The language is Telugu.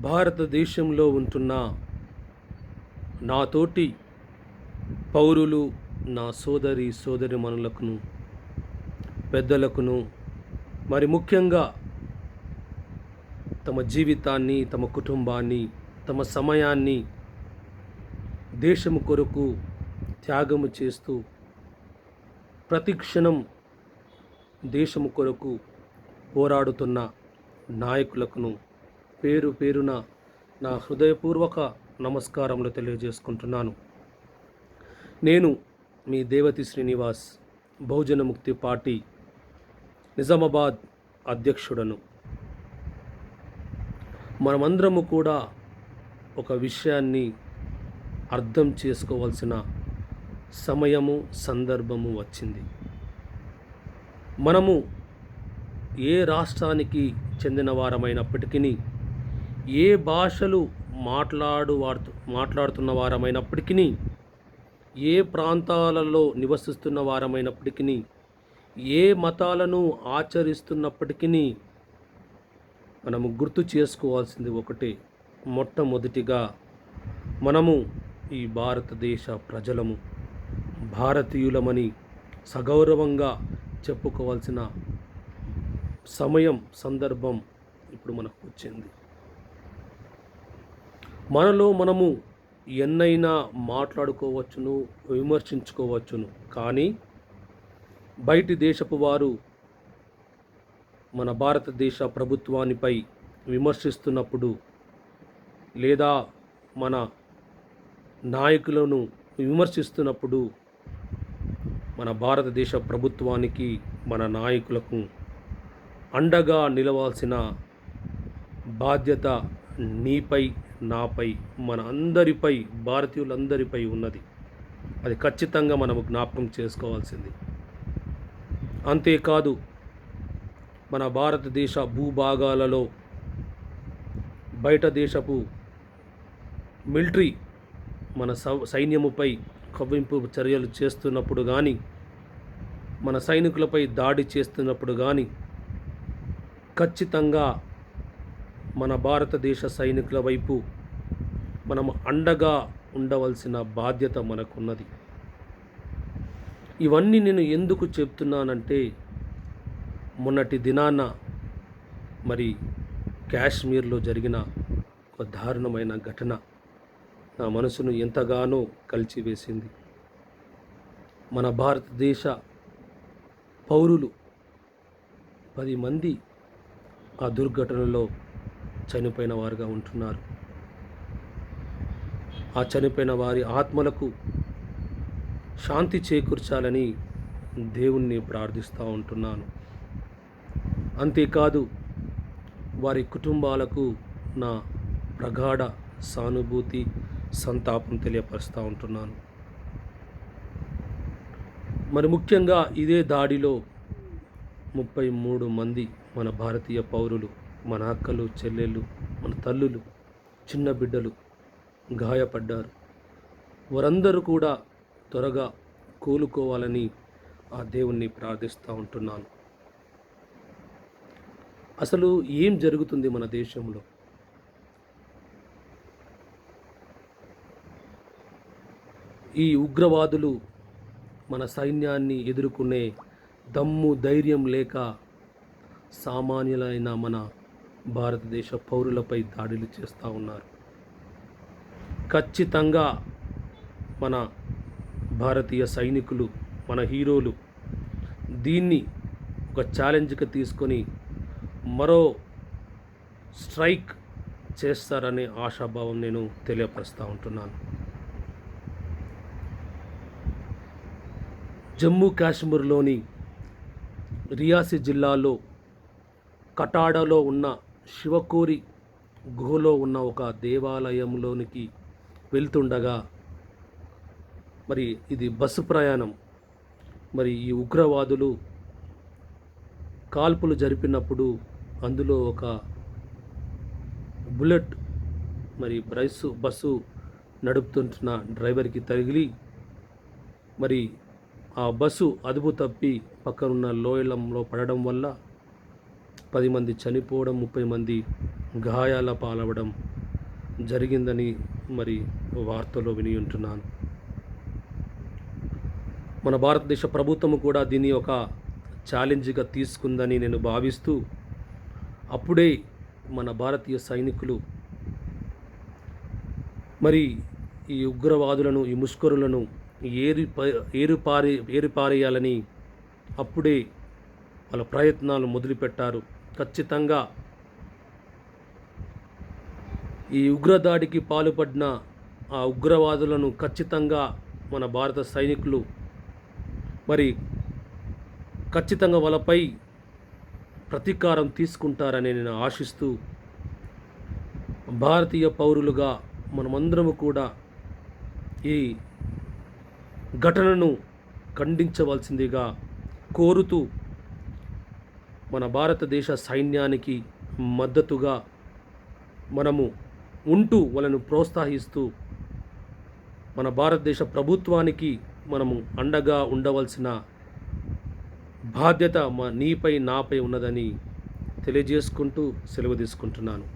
భారతదేశంలో ఉంటున్న నాతోటి పౌరులు నా సోదరి సోదరిమణులకును పెద్దలకును మరి ముఖ్యంగా తమ జీవితాన్ని తమ కుటుంబాన్ని తమ సమయాన్ని దేశము కొరకు త్యాగము చేస్తూ ప్రతిక్షణం దేశము కొరకు పోరాడుతున్న నాయకులకును పేరు పేరున నా హృదయపూర్వక నమస్కారములు తెలియజేసుకుంటున్నాను. నేను మీ దేవతి శ్రీనివాస్ బహుజన ముక్తి పార్టీ నిజామాబాద్ అధ్యక్షుడను. మనమందరము కూడా ఒక విషయాన్ని అర్థం చేసుకోవాల్సిన సమయము సందర్భము వచ్చింది. మనము ఏ రాష్ట్రానికి చెందిన వారమైనప్పటికీ ఏ భాషలు మాట్లాడు మాట్లాడుతున్న వారమైనప్పటికీ ఏ ప్రాంతాలలో నివసిస్తున్న వారమైనప్పటికీ ఏ మతాలను ఆచరిస్తున్నప్పటికీ మనము గుర్తు చేసుకోవాల్సింది ఒకటే. మొట్టమొదటిగా మనము ఈ భారతదేశ ప్రజలము భారతీయులమని సగౌరవంగా చెప్పుకోవాల్సిన సమయం సందర్భం ఇప్పుడు మనకు వచ్చింది. మనలో మనము ఎన్నైనా మాట్లాడుకోవచ్చును విమర్శించుకోవచ్చును. కానీ బయటి దేశపు వారు మన భారతదేశ ప్రభుత్వానిపై విమర్శిస్తున్నప్పుడు లేదా మన నాయకులను విమర్శిస్తున్నప్పుడు మన భారతదేశ ప్రభుత్వానికి మన నాయకులకు అండగా నిలవాల్సిన బాధ్యత నీపై నాపై మన అందరిపై భారతీయులందరిపై ఉన్నది. అది ఖచ్చితంగా మనము జ్ఞాపకం చేసుకోవాల్సింది. అంతేకాదు మన భారతదేశ భూభాగాలలో బయట దేశపు మిలిటరీ మన సైన్యముపై కవ్వింపు చర్యలు చేస్తున్నప్పుడు కానీ మన సైనికులపై దాడి చేస్తున్నప్పుడు కానీ ఖచ్చితంగా మన భారతదేశ సైనికుల వైపు మనం అండగా ఉండవలసిన బాధ్యత మనకున్నది. ఇవన్నీ నేను ఎందుకు చెప్తున్నానంటే మొన్నటి దినాన మరి కాశ్మీర్లో జరిగిన ఒక దారుణమైన ఘటన నా మనసును ఎంతగానో కలిచివేసింది. మన భారతదేశ పౌరులు పది మంది ఆ దుర్ఘటనలో చనిపోయిన వారుగా ఉంటున్నారు. ఆ చనిపోయిన వారి ఆత్మలకు శాంతి చేకూర్చాలని దేవుణ్ణి ప్రార్థిస్తూ ఉంటున్నాను. అంతేకాదు వారి కుటుంబాలకు నా ప్రగాఢ సానుభూతి సంతాపం తెలియపరుస్తూ ఉంటున్నాను. మరి ముఖ్యంగా ఇదే దాడిలో ముప్పై మూడు మంది మన భారతీయ పౌరులు మన అక్కలు చెల్లెళ్ళు మన తల్లులు చిన్న బిడ్డలు గాయపడ్డారు. వారందరూ కూడా త్వరగా కోలుకోవాలని ఆ దేవుణ్ణి ప్రార్థిస్తూ ఉంటున్నాను. అసలు ఏం జరుగుతుంది మన దేశంలో? ఈ ఉగ్రవాదులు మన సైన్యాన్ని ఎదుర్కొనే దమ్ము ధైర్యం లేక సామాన్యులైన మన భారతదేశ పౌరులపై దాడులు చేస్తూ ఉన్నారు. ఖచ్చితంగా మన భారతీయ సైనికులు మన హీరోలు దీన్ని ఒక ఛాలెంజ్గా తీసుకొని మరో స్ట్రైక్ చేస్తారనే ఆశాభావం నేను తెలియపరుస్తూ ఉంటున్నాను. జమ్మూ కాశ్మీర్లోని రియాసి జిల్లాలో కటాడలో ఉన్న శివకూరి గుహలో ఉన్న ఒక దేవాలయంలోనికి వెళ్తుండగా మరి ఇది బస్సు ప్రయాణం. మరి ఈ ఉగ్రవాదులు కాల్పులు జరిపినప్పుడు అందులో ఒక బుల్లెట్ మరి బస్సు బస్సు నడుపుతుంటున్న డ్రైవర్కి తగిలి మరి ఆ బస్సు అదుపు తప్పి పక్కనున్న లోయలంలో పడడం వల్ల పది మంది చనిపోవడం ముప్పై మంది గాయాల పాలవడం జరిగిందని మరి వార్తలో విని ఉంటున్నాను. మన భారతదేశ ప్రభుత్వం కూడా దీన్ని ఒక ఛాలెంజ్గా తీసుకుందని నేను భావిస్తూ అప్పుడే మన భారతీయ సైనికులు మరి ఈ ఉగ్రవాదులను ఈ ముష్కరులను ఏరి ఏరుపారి ఏరుపారేయాలని అప్పుడే వాళ్ళ ప్రయత్నాలు మొదలుపెట్టారు. ఖచ్చితంగా ఈ ఉగ్రదాడికి పాల్పడిన ఆ ఉగ్రవాదులను ఖచ్చితంగా మన భారత సైనికులు మరి ఖచ్చితంగా వాళ్ళపై ప్రతీకారం తీసుకుంటారని నేను ఆశిస్తూ భారతీయ పౌరులుగా మనమందరము కూడా ఈ ఘటనను ఖండించవలసిందిగా కోరుతూ మన భారతదేశ సైన్యానికి మద్దతుగా మనము ఉంటూ వాళ్ళను ప్రోత్సహిస్తూ మన భారతదేశ ప్రభుత్వానికి మనము అండగా ఉండవలసిన బాధ్యత మా నీపై నాపై ఉన్నదని తెలియజేసుకుంటూ సెలవు తీసుకుంటున్నాను.